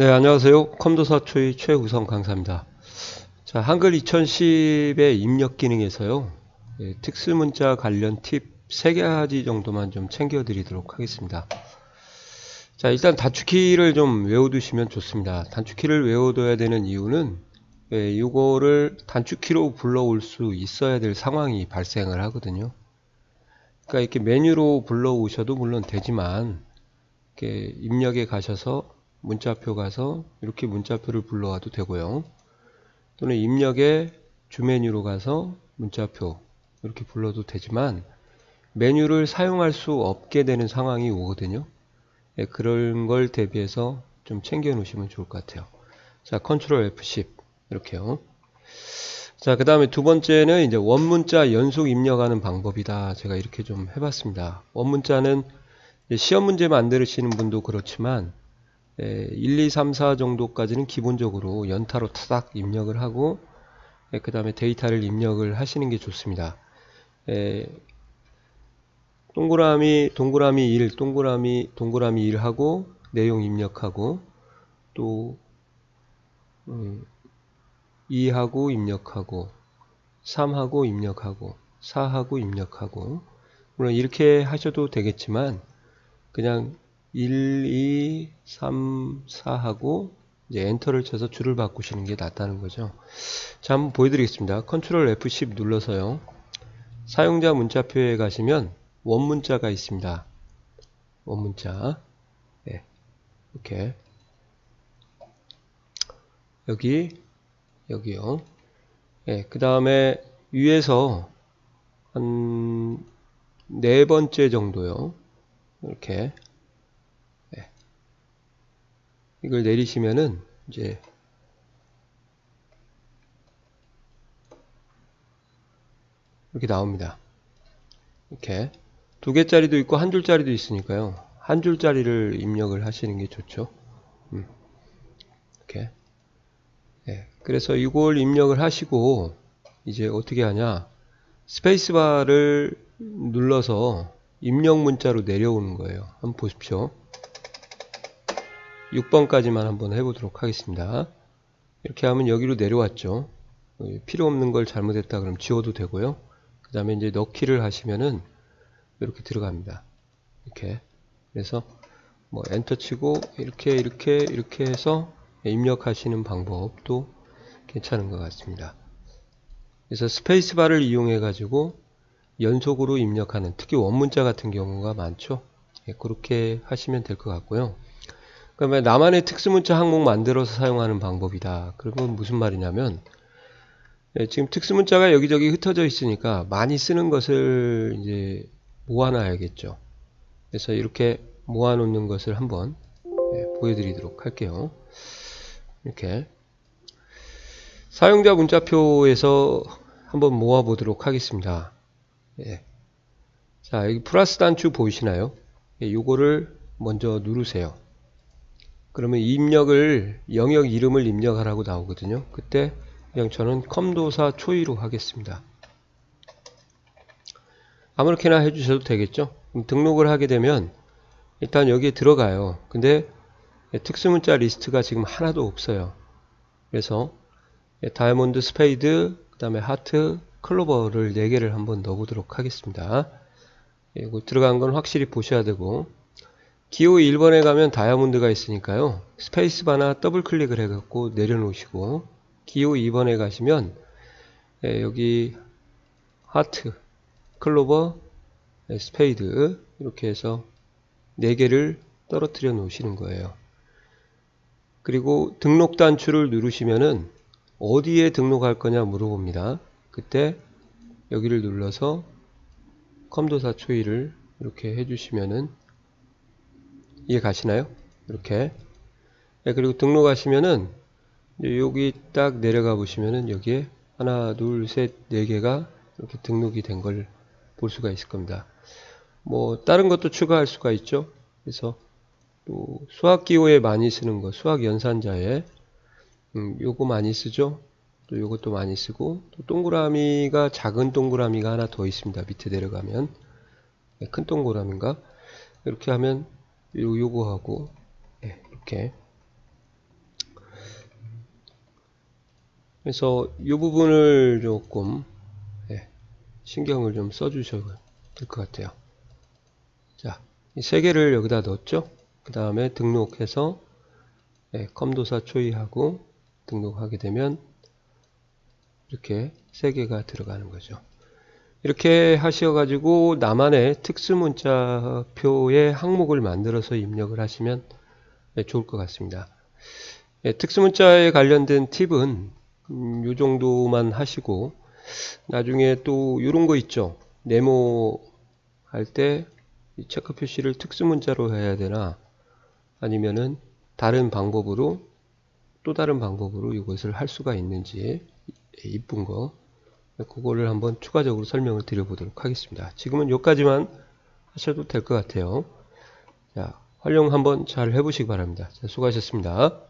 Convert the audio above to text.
네, 안녕하세요. 컴도사 초이 최우성 강사입니다. 자, 한글 2010의 입력 기능에서요. 예, 특수 문자 관련 팁 3가지 정도만 좀 챙겨 드리도록 하겠습니다. 자, 일단 단축키를 좀 외워두시면 좋습니다. 단축키를 외워둬야 되는 이유는 예, 이거를 단축키로 불러올 수 있어야 될 상황이 발생을 하거든요. 그러니까 이렇게 메뉴로 불러오셔도 물론 되지만 이렇게 입력에 가셔서 문자표 가서 이렇게 문자표를 불러와도 되고요. 또는 입력에 주메뉴로 가서 문자표 이렇게 불러도 되지만 메뉴를 사용할 수 없게 되는 상황이 오거든요. 예, 그런 걸 대비해서 좀 챙겨 놓으시면 좋을 것 같아요. 자, 컨트롤 F10 이렇게요. 자, 그 다음에 두 번째는 이제 원문자 연속 입력하는 방법이다. 제가 이렇게 좀 해봤습니다. 원문자는 시험 문제 만드시는 분도 그렇지만 1, 2, 3, 4 정도까지는 기본적으로 연타로 타닥 입력을 하고 그 다음에 데이터를 입력을 하시는 게 좋습니다. 동그라미 동그라미 1 동그라미 동그라미 1 하고 내용 입력하고 또 음, 2하고 입력하고 3하고 입력하고 4하고 입력하고 물론 이렇게 하셔도 되겠지만 그냥 1, 2, 3, 4하고 이제 엔터를 쳐서 줄을 바꾸시는 게 낫다는 거죠. 자, 한번 보여드리겠습니다. 컨트롤 F10 눌러서요. 사용자 문자표에 가시면 원문자가 있습니다. 원문자. 네. 이렇게. 여기, 여기요. 네, 그 다음에 위에서 한 네 번째 정도요. 이렇게 이걸 내리시면은 이제 이렇게 나옵니다. 이렇게 두 개짜리도 있고 한 줄짜리도 있으니까요. 한 줄짜리를 입력을 하시는 게 좋죠. 음. 이렇게. 네. 그래서 이걸 입력을 하시고 이제 어떻게 하냐? 스페이스바를 눌러서 입력 문자로 내려오는 거예요. 한번 보십시오. 6번까지만 한번 해보도록 하겠습니다. 이렇게 하면 여기로 내려왔죠. 필요 없는 걸 잘못했다 그럼 지워도 되고요. 그 다음에 이제 넣기를 하시면은 이렇게 들어갑니다. 이렇게. 그래서 뭐 엔터 치고 이렇게 이렇게 이렇게 해서 입력하시는 방법도 괜찮은 것 같습니다. 그래서 스페이스바를 이용해 가지고 연속으로 입력하는 특히 원문자 같은 경우가 많죠. 예, 그렇게 하시면 될 것 같고요. 그러면 나만의 특수문자 항목 만들어서 사용하는 방법이다. 그러면 무슨 말이냐면 예, 지금 특수문자가 여기저기 흩어져 있으니까 많이 쓰는 것을 이제 모아놔야겠죠. 그래서 이렇게 모아놓는 것을 한번 예, 보여드리도록 할게요. 이렇게 사용자 문자표에서 한번 모아보도록 하겠습니다. 예. 자 여기 플러스 단추 보이시나요? 예, 요거를 먼저 누르세요. 그러면 입력을 영역 이름을 입력하라고 나오거든요. 그때 그냥 저는 컴도사 초이로 하겠습니다. 아무렇게나 해주셔도 되겠죠. 등록을 하게 되면 일단 여기에 들어가요. 근데 특수문자 리스트가 지금 하나도 없어요. 그래서 다이아몬드 스페이드 그 다음에 하트 클로버를 4개를 한번 넣어보도록 하겠습니다. 이거 들어간 건 확실히 보셔야 되고 기호 1번에 가면 다이아몬드가 있으니까요. 스페이스바나 더블 클릭을 해갖고 내려놓으시고 기호 2번에 가시면 예, 여기 하트, 클로버, 예, 스페이드 이렇게 해서 4개를 떨어뜨려 놓으시는 거예요. 그리고 등록 단추를 누르시면은 어디에 등록할 거냐 물어봅니다. 그때 여기를 눌러서 컴도사 초이를 이렇게 해주시면은 이해 가시나요? 이렇게 네, 그리고 등록하시면은 여기 딱 내려가 보시면은 여기에 하나 둘셋네 개가 이렇게 등록이 된 걸 볼 수가 있을 겁니다. 뭐 다른 것도 추가할 수가 있죠. 그래서 또 수학 기호에 많이 쓰는 거 수학 연산자에 음, 요거 많이 쓰죠. 또 요것도 많이 쓰고 또 동그라미가 작은 동그라미가 하나 더 있습니다. 밑에 내려가면 네, 큰 동그라미인가 이렇게 하면 요, 요거 하고 네, 예. 이렇게 그래서 이 부분을 조금 네, 신경을 좀 써주셔야 될 것 같아요. 자, 이 세 개를 여기다 넣었죠? 그 다음에 등록해서 예, 네, 컴도사 초이하고 등록하게 되면 이렇게 세 개가 들어가는 거죠. 이렇게 하셔가지고 나만의 특수문자표의 항목을 만들어서 입력을 하시면 네, 좋을 것 같습니다. 네, 특수문자에 관련된 팁은 음, 요 정도만 하시고 나중에 또 이런 거 있죠. 네모 할 때 체크 표시를 특수문자로 해야 되나 아니면은 다른 방법으로 또 다른 방법으로 이것을 할 수가 있는지 이쁜 거 그거를 한번 추가적으로 설명을 드려보도록 하겠습니다. 지금은 여기까지만 하셔도 될 것 같아요. 자, 활용 한번 잘 해보시기 바랍니다. 자, 수고하셨습니다.